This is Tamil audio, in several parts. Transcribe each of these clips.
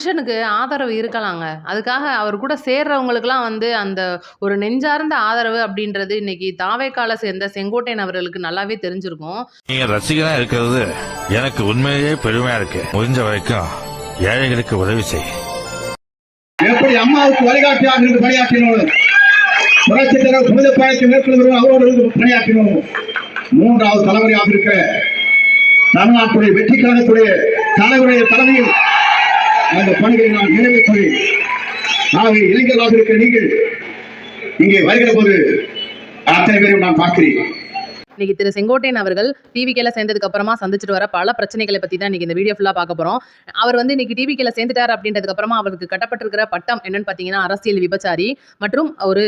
புருஷனுக்கு ஆதரவு இருக்கலாங்க. அதுக்காக அவர் கூட சேர்றவங்களுக்கெல்லாம் வந்து அந்த ஒரு நெஞ்சார்ந்த ஆதரவு அப்படின்றது இன்னைக்கு தாவேக்கால சேர்ந்த செங்கோட்டையன் அவர்களுக்கு நல்லாவே தெரிஞ்சிருக்கும். நீங்க ரசிகனா இருக்கிறது எனக்கு உண்மையிலேயே பெருமையா இருக்கு முடிஞ்ச வரைக்கும் ஏழைகளுக்கு உதவி செய் எப்படி அம்மாவுக்கு வழிகாட்டியாக இருந்து பணியாற்றினோம் புரட்சி தலைவர் புனித பயணத்தை மேற்கொள்கிறோம் அவரோடு இருந்து பணியாற்றினோம் மூன்றாவது தலைவராக இருக்கிற தமிழ்நாட்டுடைய வெற்றி கழகத்துடைய தலைவருடைய தலைமையில் அந்த பணிகளை நான் நிறைவேற்றுவேன். ஆகவே இளைஞர்களாக இருக்கிற நீங்கள் இங்கே வருகிற போது அத்தனை பேரையும் நான் பார்க்கிறேன். இன்னைக்கு திரு செங்கோட்டையன் அவர்கள் டிவிகேல சேர்ந்ததுக்கு அப்புறமா சந்திச்சுட்டு வர பல பிரச்சனைகளை பத்தி தான் இன்னைக்கு இந்த வீடியோ ஃபுல்லா பார்க்க போறோம். அவர் வந்து இன்னைக்கு டிவிகேல சேர்ந்துட்டார் அப்படின்றதுக்கு அப்புறமா அவருக்கு கட்டப்பட்டிருக்கிற பட்டம் என்னன்னு பார்த்தீங்கன்னா அரசியல் விபச்சாரி மற்றும் ஒரு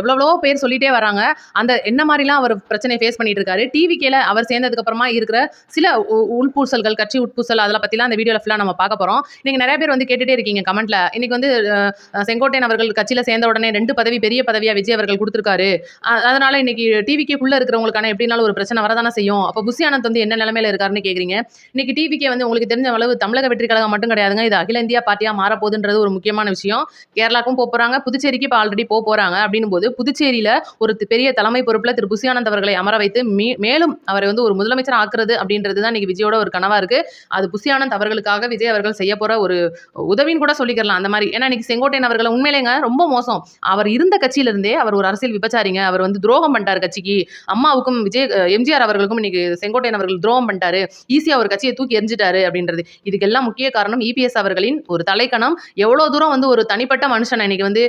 எவ்வளவோ பேர் சொல்லிட்டே வராங்க. அந்த என்ன மாதிரிலாம் அவர் பிரச்சனை ஃபேஸ் பண்ணிட்டு இருக்காரு. டிவிகேல அவர் சேர்ந்ததுக்கு அப்புறமா இருக்கிற சில உ உள்பூசல்கள், கட்சி உட்பூசல் அதெல்லாம் பத்திலாம் அந்த வீடியோல ஃபுல்லா நம்ம பார்க்க போறோம். இன்னைக்கு நிறைய பேர் வந்து கேட்டுட்டே இருக்கீங்க கமெண்ட்ல. இன்னைக்கு வந்து செங்கோட்டையன் அவர்கள் கட்சியில சேர்ந்த உடனே ரெண்டு பதவி பெரிய பதவியா விஜய் அவர்கள் கொடுத்துருக்காரு அதனால இன்னைக்கு டிவிகேக்குள்ள இருக்கிறவங்களுக்கான எப்படினாலும் ஒரு பிரச்சனை வரதானே செய்யும். அப்போ புஷி ஆனந்த் வந்து என்ன நிலமையில இருக்காருன்னு கேட்குறீங்க இன்னைக்கு டிவிக்கே வந்து உங்களுக்கு தெரிஞ்ச அளவு தமிழக வெற்றி கழகம் மட்டும் கிடையாதுங்க. இது அகில இந்தியா பார்ட்டியாக மாறப்போகுதுன்றது ஒரு முக்கியமான விஷயம். கேரளாக்கும் போக போகிறாங்க புதுச்சேரிக்கு இப்போ ஆல்ரெடி போகிறாங்க அப்படின்னு அப்படின்னும்போது புதுச்சேரியில் ஒரு பெரிய தலைமை பொறுப்பில் திரு புஷி ஆனந்த் அவர்களை அமர வைத்து மேலும் அவரை வந்து ஒரு முதலமைச்சர் ஆக்குறது அப்படின்றது தான் இன்னைக்கு விஜயோட ஒரு கனவாக இருக்குது அது புஷி ஆனந்த் அவர்களுக்காக விஜய் அவர்கள் செய்ய போகிற ஒரு உதவின்னு கூட சொல்லிக்கலாம் அந்த மாதிரி ஏன்னா இன்னைக்கு செங்கோட்டையன் அவர்களை உண்மையிலேங்க ரொம்ப மோசம். அவர் இருந்த கட்சியிலிருந்தே அவர் ஒரு அரசியல் விபச்சாரிங்க. அவர் வந்து துரோகம் பண்ணிட்டார் கட்சிக்கு. அம்மாவுக்கும் விஜய் எம்ஜிஆர் அவர்களுக்கும் இன்னைக்கு செங்கோட்டையன் அவர்கள் துரோகம் பண்ணிட்டாரு. ஈஸியாக ஒரு கட்சியை தூக்கி எரிஞ்சிட்டாரு அப்படின்றது. இதுக்கெல்லாம் முக்கிய காரணம் இபிஎஸ் அவர்களின் ஒரு தலைக்கணம். எவ்வளோ தூரம் வந்து ஒரு தனிப்பட்ட மனுஷன் இன்னைக்கு வந்து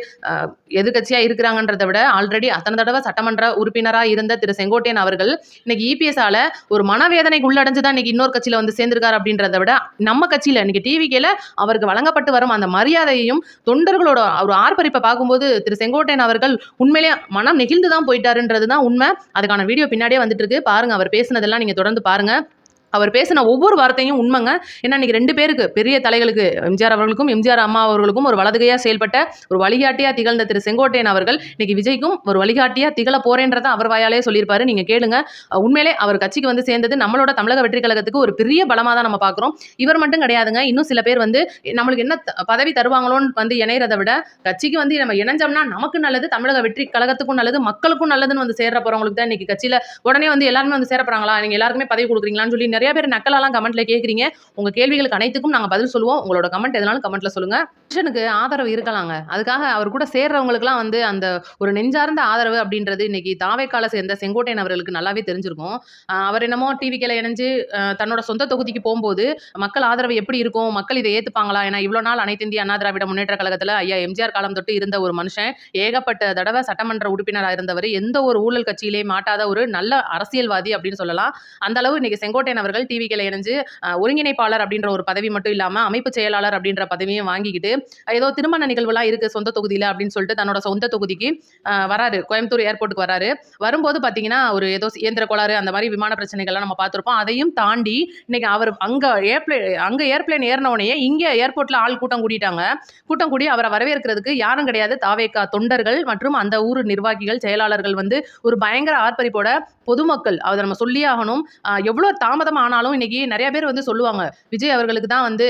எதிர்கட்சியாக எதிர்க்கட்சியா இருக்கிறாங்கன்றத விட ஆல்ரெடி அத்தனை தடவை சட்டமன்ற உறுப்பினராக இருந்த திரு செங்கோட்டையன் அவர்கள் இன்னைக்கு இபிஎஸ்ஆல ஒரு மனவேதனைக்கு உள்ளடைஞ்சு தான் இன்னைக்கு இன்னொரு கட்சியில் வந்து சேர்ந்திருக்காரு அப்படின்றத விட நம்ம கட்சியில் இன்னைக்கு டிவிகேல அவருக்கு வழங்கப்பட்டு வரும் அந்த மரியாதையையும் தொண்டர்களோட ஒரு ஆர்ப்பரிப்பை பார்க்கும்போது திரு செங்கோட்டையன் அவர்கள் உண்மையிலே மனம் நெகிழ்ந்து தான் போயிட்டாருன்றது தான் உண்மை. அதுக்கான வீடியோ பின்னாடியே வந்துட்டு இருக்கு. பாருங்க அவர் பேசினதெல்லாம் நீங்க தொடர்ந்து பாருங்க. அவர் பேசின ஒவ்வொரு வார்த்தையும் உண்மைங்க. ஏன்னா இன்னைக்கு ரெண்டு பேருக்கு பெரிய தலைகளுக்கு எம்ஜிஆர் அவர்களுக்கும், எம்ஜிஆர் அம்மா அவர்களுக்கும் ஒரு வலதுகையாக செயல்பட்ட ஒரு வழிகாட்டியாக திகழ்ந்த திரு செங்கோட்டையன் அவர்கள் இன்னைக்கு விஜய்க்கும் ஒரு வழிகாட்டியாக திகழ போறேன்றத அவர் வாயாலே சொல்லியிருப்பாரு. நீங்கள் கேளுங்க. உண்மையிலே அவர் கட்சிக்கு வந்து சேர்ந்தது நம்மளோட தமிழக வெற்றி கழகத்துக்கு ஒரு பெரிய பலமாக தான் நம்ம பார்க்குறோம். இவர் மட்டும் கிடையாதுங்க. இன்னும் சில பேர் வந்து நம்மளுக்கு என்ன த பதவி தருவாங்களோன்னு வந்து இணையறத விட கட்சிக்கு வந்து நம்ம இணைஞ்சோம்னா நமக்கு நல்லது, தமிழக வெற்றி கழகத்துக்கும் நல்லது, மக்களுக்கும் நல்லதுன்னு வந்து சேர போகிறவங்களுக்கு தான் இன்னைக்கு கட்சியில் உடனே வந்து எல்லாருமே வந்து சேர நீங்கள் நீங்க எல்லாருக்குமே பதவி கொடுக்குறீங்களான்னு சொல்லி நிறைய நிறைய பேர் நக்கலாலாம் கமெண்ட்ல கேட்குறீங்க. உங்க கேள்விகளுக்கு அனைத்துக்கும் நாங்க பதில் சொல்லுவோம். உங்களோட கமெண்ட் எதனாலும் கமெண்ட்ல சொல்லுங்க. புருஷனுக்கு ஆதரவு இருக்கலாங்க. அதுக்காக அவர் கூட சேர்றவங்களுக்குலாம் வந்து அந்த ஒரு நெஞ்சார்ந்த ஆதரவு அப்படின்றது இன்னைக்கு தாவேக்கால சேர்ந்த செங்கோட்டையன் அவர்களுக்கு நல்லாவே தெரிஞ்சிருக்கும். அவர் என்னமோ டிவிக்கில் இணைஞ்சு தன்னோட சொந்த தொகுதிக்கு போகும்போது மக்கள் ஆதரவு எப்படி இருக்கும்? மக்கள் இதை ஏத்துப்பாங்களா? ஏன்னா இவ்வளோ நாள் அனைத்து இந்திய அண்ணா திராவிட முன்னேற்ற கழகத்துல ஐயா எம்ஜிஆர் காலம் தொட்டு இருந்த ஒரு மனுஷன். ஏகப்பட்ட தடவை சட்டமன்ற உறுப்பினராக இருந்தவர் எந்த ஒரு ஊழல் கட்சியிலே மாட்டாத ஒரு நல்ல அரசியல்வாதி அப்படின்னு சொல்லலாம். அந்த அளவு இன்னைக்கு செங்கோட்டையன் அவர்கள் டிவிக்கில் இணைஞ்சு ஒருங்கிணைப்பாளர் அப்படின்ற ஒரு பதவி மட்டும் இல்லாம அமைப்பு செயலாளர் அப்படின்ற பதவியும் வாங்கிக்கிட்டு ஏதோ திருமண நிகழ்வுலாம் இருக்கு சொந்த தொகுதியில் அப்படின்னு சொல்லிட்டு தன்னோட சொந்த தொகுதிக்கு வராரு. கோயம்புத்தூர் ஏர்போர்ட்டுக்கு வராரு. வரும்போது பார்த்தீங்கன்னா, ஒரு ஏதோ இயந்திர கோளாறு அந்த மாதிரி விமான பிரச்சனைகள்லாம் நம்ம பார்த்துருப்போம் அதையும் தாண்டி இன்னைக்கு அவர் அங்க ஏர்ப்ளே அங்க ஏர்பிளேன் ஏறுன இங்கே இங்க ஏர்போர்ட்ல ஆள் கூட்டம் கூட்டிட்டாங்க. கூட்டம் கூடி அவரை வரவேற்கிறதுக்கு யாரும் கிடையாது. தாவேக்கா தொண்டர்கள் மற்றும் அந்த ஊர் நிர்வாகிகள், செயலாளர்கள் வந்து ஒரு பயங்கர ஆர்ப்பரிப்போட பொதுமக்கள் அதை நம்ம சொல்லியே ஆகணும். அ ஆனாலும் இன்னைக்கு நிறைய பேர் வந்து சொல்லுவாங்க. விஜய் அவர்களுக்கு தான் வந்து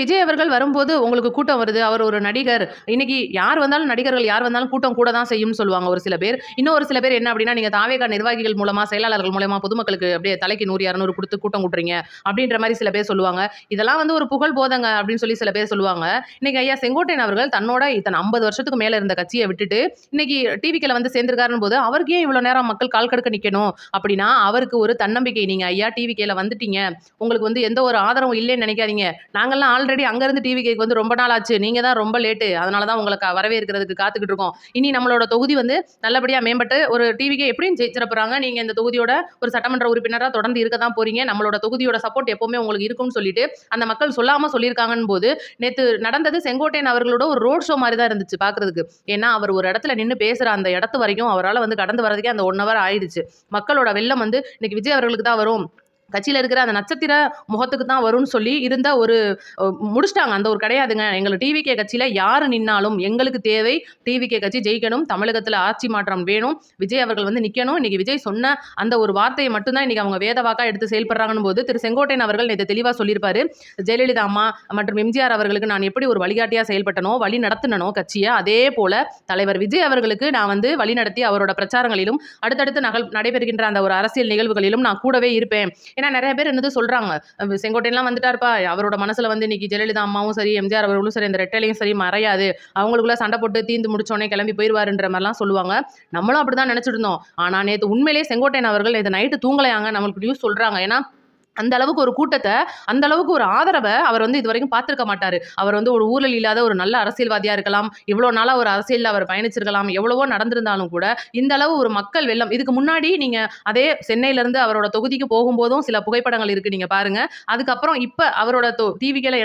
விஜய் அவர்கள் வரும்போது உங்களுக்கு கூட்டம் வருது. அவர் ஒரு நடிகர். இன்னைக்கு யார் வந்தாலும் நடிகர்கள் யார் வந்தாலும் கூட்டம் கூட தான் செய்யும்னு சொல்லுவாங்க ஒரு சில பேர். இன்னும் ஒரு சில பேர் என்ன அப்படின்னா, நீங்க தாவேகா நிர்வாகிகள் மூலமா, செயலாளர்கள் மூலமா பொதுமக்களுக்கு அப்படியே தலைக்கு நூறு இரநூறு கொடுத்து கூட்டம் கூட்டுறீங்க. அப்படின்ற மாதிரி சில பேர் சொல்லுவாங்க. இதெல்லாம் வந்து ஒரு புகழ் போதங்க அப்படின்னு சொல்லி சில பேர் சொல்லுவாங்க. இன்னைக்கு ஐயா செங்கோட்டையன் அவர்கள் தன்னோட இத்தனை ஐம்பது வருஷத்துக்கு மேல இருந்த கட்சியை விட்டுட்டு இன்னைக்கு டிவிக்கில் வந்து சேர்ந்திருக்காருன்னு போது அவருக்கே இவ்வளோ நேரம் மக்கள் கால் கடுக்க நிக்கணும்? அப்படின்னா அவருக்கு ஒரு தன்னம்பிக்கை. நீங்க ஐயா டிவிகேல வந்துட்டீங்க. உங்களுக்கு வந்து எந்த ஒரு ஆதரவும் இல்லைன்னு நினைக்காதீங்க. நாங்கள்லாம் ஆல்ரெடி அங்கேருந்து டிவி கேக்கு வந்து ரொம்ப நாள் ஆச்சு. நீங்கள் தான் ரொம்ப லேட்டு. அதனால தான் உங்களை வரவே வரவேற்கிறதுக்கு காத்துக்கிட்டு இருக்கோம். இனி நம்மளோட தொகுதி வந்து நல்லபடியாக மேம்பட்டு ஒரு டிவிக்கே எப்படியும் ஜெயிச்சிற நீங்கள் இந்த தொகுதியோட ஒரு சட்டமன்ற உறுப்பினராக தொடர்ந்து இருக்க தான் போறீங்க. நம்மளோட தொகுதியோட சப்போர்ட் எப்போவுமே உங்களுக்கு இருக்கும்னு சொல்லிட்டு அந்த மக்கள் சொல்லாமல் சொல்லியிருக்காங்கன்னு போது நேற்று நடந்தது செங்கோட்டையன் அவர்களோட ஒரு ரோட் ஷோ மாதிரி தான் இருந்துச்சு பார்க்குறதுக்கு ஏன்னா அவர் ஒரு இடத்துல நின்று பேசுகிற அந்த இடத்து வரைக்கும் அவரால் வந்து கடந்து வரதுக்கே அந்த ஒன் ஹவர் ஆயிடுச்சு. மக்களோட வெள்ளம் வந்து இன்னைக்கு விஜய் அவர்களுக்கு தான் வரும். கட்சியில் இருக்கிற அந்த நட்சத்திர முகத்துக்கு தான் வரும்னு சொல்லி இருந்த ஒரு முடிச்சிட்டாங்க. அந்த ஒரு கிடையாதுங்க. எங்களை டிவிகே கட்சியில் யார் நின்னாலும் எங்களுக்கு தேவை டிவிகே கட்சி ஜெயிக்கணும். தமிழகத்தில் ஆட்சி மாற்றம் வேணும். விஜய் அவர்கள் வந்து நிற்கணும் இன்னைக்கு விஜய் சொன்ன அந்த ஒரு வார்த்தையை மட்டும்தான் இன்னைக்கு அவங்க வேதவாக்கா எடுத்து செயல்படுறாங்கன்னு போது திரு செங்கோட்டையன் அவர்கள் நேற்று தெளிவாக சொல்லியிருப்பாரு. ஜெயலலிதா அம்மா மற்றும் எம்ஜிஆர் அவர்களுக்கு நான் எப்படி ஒரு வழிகாட்டியாக செயல்பட்டனோ வழி நடத்தினனோ கட்சியை அதே போல தலைவர் விஜய் அவர்களுக்கு நான் வந்து வழி நடத்தி அவரோட பிரச்சாரங்களிலும் அடுத்தடுத்து நகல் நடைபெறுகின்ற அந்த ஒரு அரசியல் நிகழ்வுகளிலும் நான் கூடவே இருப்பேன். ஏன்னா நிறைய பேர் என்னது சொல்கிறாங்க செங்கோட்டையெல்லாம் வந்துட்டாருப்பா. அவரோட மனசில் வந்து இன்னைக்கு ஜெயலலிதா அம்மாவும் சரி எம்ஜிஆர் அவர்களும் சரி இந்த ரெட்டலையும் சரி மறையாது. அவங்களுக்குள்ள சண்டை போட்டு தீந்து முடிச்சோடனே கிளம்பி போயிடுவாருன்ற மாதிரிலாம் சொல்லுவாங்க. நம்மளும் அப்படிதான் நினச்சிட்டு இருந்தோம். ஆனால் நேற்று உண்மையிலேயே செங்கோட்டையன் அவர்கள் நேற்று நைட்டு தூங்கலையாங்க. நம்மளுக்கு நியூஸ் சொல்கிறாங்க ஏன்னா அந்த அளவுக்கு ஒரு கூட்டத்தை அந்த அளவுக்கு ஒரு ஆதரவை அவர் வந்து இது வரைக்கும் பார்த்துருக்க மாட்டாரு. அவர் வந்து ஒரு ஊழல் இல்லாத ஒரு நல்ல அரசியல்வாதியா இருக்கலாம் இவ்வளோ நாளாக ஒரு அரசியலில் அவர் பயணிச்சிருக்கலாம் எவ்வளவோ நடந்திருந்தாலும் கூட இந்த அளவு ஒரு மக்கள் வெள்ளம். இதுக்கு முன்னாடி நீங்க அதே சென்னையில இருந்து அவரோட தொகுதிக்கு போகும்போதும் சில புகைப்படங்கள் இருக்கு நீங்க பாருங்க. அதுக்கப்புறம் இப்போ அவரோட தொ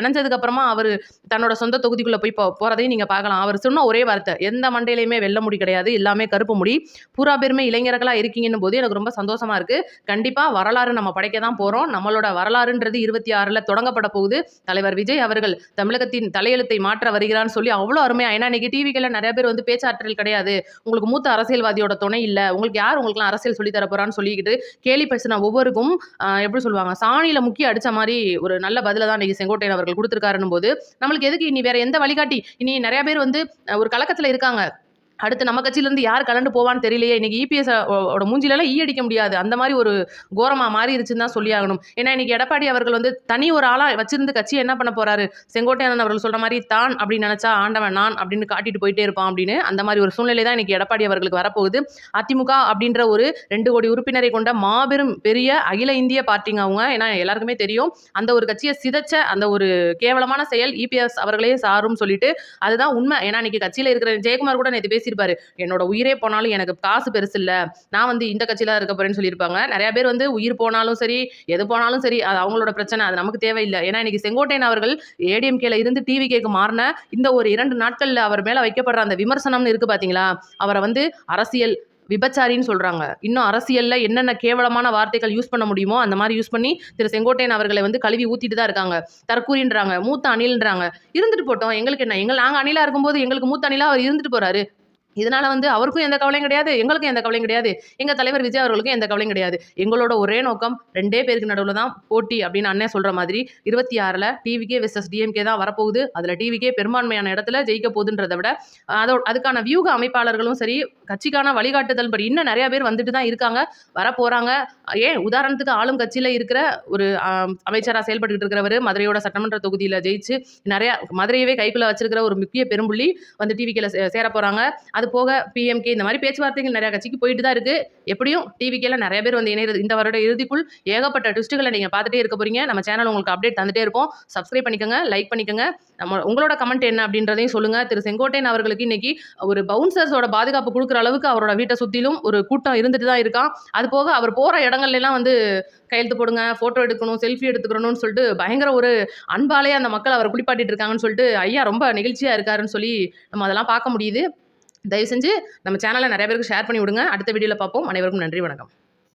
இணைஞ்சதுக்கு அப்புறமா அவர் தன்னோட சொந்த தொகுதிக்குள்ளே போய் போகிறதையும் போறதையும் நீங்க பார்க்கலாம். அவர் சொன்ன ஒரே வார்த்தை எந்த மண்டையிலையுமே வெள்ள முடி கிடையாது எல்லாமே கருப்பு முடி. பூரா பேருமே இளைஞர்களாக இருக்கீங்கன்னு போது எனக்கு ரொம்ப சந்தோஷமா இருக்கு. கண்டிப்பா வரலாறு நம்ம படைக்க தான் போறோம் நம்மளோட வரலாறுன்றது இருபத்தி ஆறில் தொடங்கப்பட போகுது. தலைவர் விஜய் அவர்கள் தமிழகத்தின் தலையெழுத்தை மாற்ற வருகிறான்னு சொல்லி அவ்வளோ அருமையாக ஏன்னா இன்றைக்கி டிவிகளில் நிறைய பேர் வந்து பேச்சாற்றல் கிடையாது. உங்களுக்கு மூத்த அரசியல்வாதியோட துணை இல்லை. உங்களுக்கு யார் உங்களுக்குலாம் அரசியல் சொல்லி சொல்லிக்கிட்டு கேலி பேசின ஒவ்வொருக்கும் எப்படி சொல்லுவாங்க சாணியில் முக்கிய அடித்த மாதிரி ஒரு நல்ல பதிலை தான் இன்றைக்கி செங்கோட்டையன் அவர்கள் கொடுத்துருக்காருன்னு போது நம்மளுக்கு எதுக்கு இனி வேறு எந்த வழிகாட்டி? இனி நிறைய பேர் வந்து ஒரு கலக்கத்தில் இருக்காங்க. அடுத்து நம்ம கட்சியிலேருந்து யார் கலந்து போவான்னு தெரியலையே இன்னைக்கு இபிஎஸ் ஓட மூஞ்சிலலாம் ஈ அடிக்க முடியாது. அந்த மாதிரி ஒரு கோரமாக மாறிடுச்சுன்னு தான் சொல்லி ஆகணும். ஏன்னா இன்னைக்கு எடப்பாடி அவர்கள் வந்து தனி ஒரு ஆளாக வச்சிருந்து கட்சி என்ன பண்ண போறாரு? செங்கோட்டையன் அவர்கள் சொல்ற மாதிரி தான் அப்படின்னு நினச்சா ஆண்டவன் நான் அப்படின்னு காட்டிட்டு போயிட்டே இருப்பான் அப்படின்னு அந்த மாதிரி ஒரு சூழ்நிலை தான் இன்னைக்கு எடப்பாடி அவர்களுக்கு வரப்போகுது. அதிமுக அப்படின்ற ஒரு ரெண்டு கோடி உறுப்பினரை கொண்ட மாபெரும் பெரிய அகில இந்திய பார்ட்டிங்க அவங்க. ஏன்னா எல்லாருக்குமே தெரியும் அந்த ஒரு கட்சியை சிதைச்ச அந்த ஒரு கேவலமான செயல் இபிஎஸ் அவர்களே சாரும் சொல்லிட்டு அதுதான் உண்மை. ஏன்னா இன்னைக்கு கட்சியில் இருக்கிற ஜெயக்குமார் கூட நேற்று பேசி பேசியிருப்பாரு. என்னோட உயிரே போனாலும் எனக்கு காசு பெருசு இல்லை. நான் வந்து இந்த கட்சியில் தான் இருக்க போறேன்னு சொல்லியிருப்பாங்க. நிறைய பேர் வந்து உயிர் போனாலும் சரி எது போனாலும் சரி அது அவங்களோட பிரச்சனை. அது நமக்கு தேவையில்லை. ஏன்னா இன்னைக்கு செங்கோட்டையன் அவர்கள் ஏடிஎம்கேல இருந்து டிவி கேக்கு மாறின இந்த ஒரு இரண்டு நாட்களில் அவர் மேலே வைக்கப்படுற அந்த விமர்சனம்னு இருக்கு பார்த்தீங்களா அவரை வந்து அரசியல் விபச்சாரின்னு சொல்கிறாங்க இன்னும் அரசியலில் என்னென்ன கேவலமான வார்த்தைகள் யூஸ் பண்ண முடியுமோ அந்த மாதிரி யூஸ் பண்ணி திரு செங்கோட்டையன் அவர்களை வந்து கழுவி ஊற்றிட்டு தான் இருக்காங்க. தற்கூரின்றாங்க மூத்த அணில்ன்றாங்க. இருந்துட்டு போட்டோம். எங்களுக்கு என்ன? எங்கள் நாங்கள் அணிலாக இருக்கும்போது எங்களுக்கு மூத்த அணிலாக அவர் இருந்துட்டு போகிறாரு இதனால வந்து அவருக்கும் எந்த கவலையும் கிடையாது எங்களுக்கும் எந்த கவலையும் கிடையாது. எங்கள் தலைவர் விஜய் அவர்களுக்கும் எந்த கவலையும் கிடையாது. எங்களோட ஒரே நோக்கம் ரெண்டே பேருக்கு நடுவில் தான் போட்டி அப்படின்னு அண்ணன் சொல்ற மாதிரி இருபத்தி ஆறில் டிவிகே வெர்சஸ் டிஎம்கே தான் வரப்போகுது. அதில் டிவிகே பெரும்பான்மையான இடத்துல ஜெயிக்க போகுதுன்றதை விட அதோ அதுக்கான வியூக அமைப்பாளர்களும் சரி கட்சிக்கான வழிகாட்டுதல் படி இன்னும் நிறைய பேர் வந்துட்டு தான் இருக்காங்க வர போகிறாங்க ஏன் உதாரணத்துக்கு ஆளும் கட்சியில் இருக்கிற ஒரு அமைச்சராக செயல்பட்டுக்கிட்டு இருக்கிறவர் மதுரையோட சட்டமன்ற தொகுதியில் ஜெயிச்சு நிறையா மதுரையவே கைக்குள்ளே வச்சிருக்கிற ஒரு முக்கிய பெரும்புள்ளி வந்து டிவிக்கேல சேர போகிறாங்க அது போக பிஎம்கே இந்த மாதிரி பேச்சுவார்த்தைகள் நிறைய கட்சிக்கு போயிட்டு தான் இருக்கு. எப்படியும் டிவிக்கெல்லாம் நிறைய பேர் வந்து இணைகிறது இந்த வருட இறுதிக்குள் ஏகப்பட்ட ட்விஸ்ட்டுகளை நீங்கள் பார்த்துட்டே இருக்க போறீங்க. நம்ம சேனல் உங்களுக்கு அப்டேட் தந்துட்டே இருப்போம். சப்ஸ்கிரைப் பண்ணிக்கோங்க லைக் பண்ணிக்கோங்க. நம்ம உங்களோட கமெண்ட் என்ன அப்படின்றதையும் சொல்லுங்க. திரு செங்கோட்டையன் அவர்களுக்கு இன்னைக்கு ஒரு பவுன்சர்ஸோட பாதுகாப்பு கொடுக்குற அளவுக்கு அவரோட வீட்டை சுற்றிலும் ஒரு கூட்டம் இருந்துட்டு தான் இருக்கான். அது போக அவர் போற இடங்கள்லாம் வந்து கையெழுத்து போடுங்க போட்டோ எடுக்கணும் செல்ஃபி எடுத்துக்கணும்னு சொல்லிட்டு பயங்கர ஒரு அன்பாலே அந்த மக்கள் அவர் குளிப்பாட்டிட்டு இருக்காங்கன்னு சொல்லிட்டு ஐயா ரொம்ப நெகிழ்ச்சியா இருக்காருன்னு சொல்லி நம்ம அதெல்லாம் பார்க்க முடியுது. தயவு செஞ்சு நம்ம சேனலை நிறைய பேருக்கு ஷேர் பண்ணி விடுங்க அடுத்த வீடியோவில் பார்ப்போம். அனைவருக்கும் நன்றி வணக்கம்.